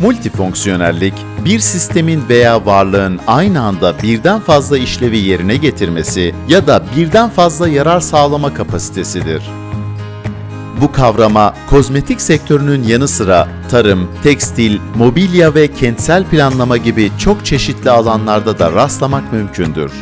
Multifonksiyonellik, bir sistemin veya varlığın aynı anda birden fazla işlevi yerine getirmesi ya da birden fazla yarar sağlama kapasitesidir. Bu kavrama kozmetik sektörünün yanı sıra tarım, tekstil, mobilya ve kentsel planlama gibi çok çeşitli alanlarda da rastlamak mümkündür.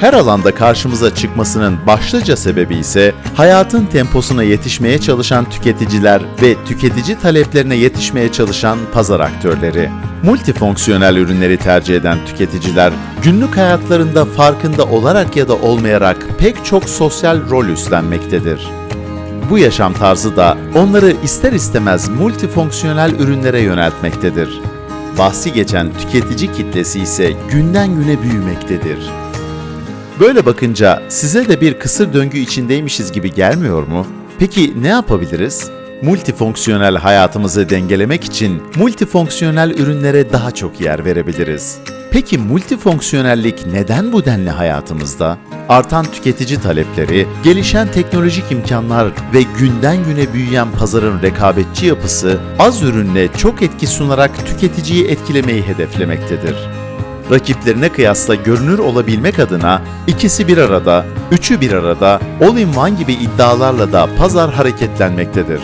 Her alanda karşımıza çıkmasının başlıca sebebi ise hayatın temposuna yetişmeye çalışan tüketiciler ve tüketici taleplerine yetişmeye çalışan pazar aktörleri. Multifonksiyonel ürünleri tercih eden tüketiciler günlük hayatlarında farkında olarak ya da olmayarak pek çok sosyal rol üstlenmektedir. Bu yaşam tarzı da onları ister istemez multifonksiyonel ürünlere yöneltmektedir. Bahsi geçen tüketici kitlesi ise günden güne büyümektedir. Böyle bakınca size de bir kısır döngü içindeymişiz gibi gelmiyor mu? Peki ne yapabiliriz? Multifonksiyonel hayatımızı dengelemek için multifonksiyonel ürünlere daha çok yer verebiliriz. Peki multifonksiyonellik neden bu denli hayatımızda? Artan tüketici talepleri, gelişen teknolojik imkanlar ve günden güne büyüyen pazarın rekabetçi yapısı az ürünle çok etki sunarak tüketiciyi etkilemeyi hedeflemektedir rakiplerine kıyasla görünür olabilmek adına ikisi bir arada, üçü bir arada, all-in-one gibi iddialarla da pazar hareketlenmektedir.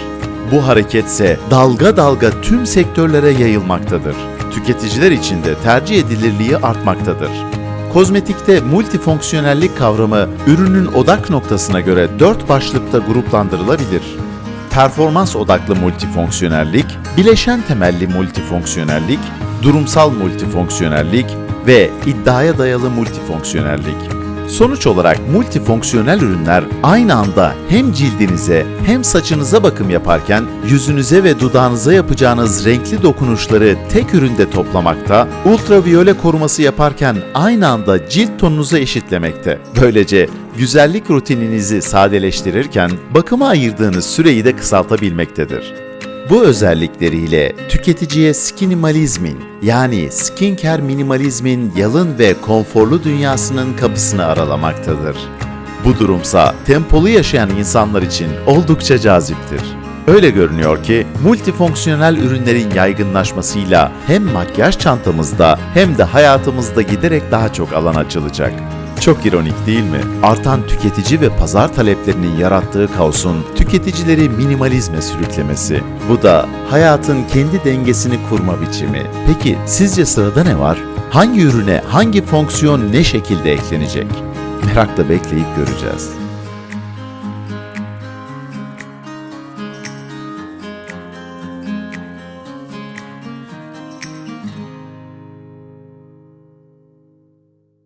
Bu hareketse dalga dalga tüm sektörlere yayılmaktadır. Tüketiciler için de tercih edilirliği artmaktadır. Kozmetikte multifonksiyonellik kavramı ürünün odak noktasına göre dört başlıkta gruplandırılabilir performans odaklı multifonksiyonellik, bileşen temelli multifonksiyonellik, durumsal multifonksiyonellik ve iddiaya dayalı multifonksiyonellik. Sonuç olarak multifonksiyonel ürünler aynı anda hem cildinize hem saçınıza bakım yaparken yüzünüze ve dudağınıza yapacağınız renkli dokunuşları tek üründe toplamakta, ultraviyole koruması yaparken aynı anda cilt tonunuzu eşitlemekte. Böylece güzellik rutininizi sadeleştirirken bakıma ayırdığınız süreyi de kısaltabilmektedir. Bu özellikleriyle tüketiciye skinimalizmin yani skincare minimalizmin yalın ve konforlu dünyasının kapısını aralamaktadır. Bu durumsa tempolu yaşayan insanlar için oldukça caziptir. Öyle görünüyor ki multifonksiyonel ürünlerin yaygınlaşmasıyla hem makyaj çantamızda hem de hayatımızda giderek daha çok alan açılacak. Çok ironik değil mi? Artan tüketici ve pazar taleplerinin yarattığı kaosun tüketicileri minimalizme sürüklemesi. Bu da hayatın kendi dengesini kurma biçimi. Peki sizce sırada ne var? Hangi ürüne hangi fonksiyon ne şekilde eklenecek? Merakla bekleyip göreceğiz.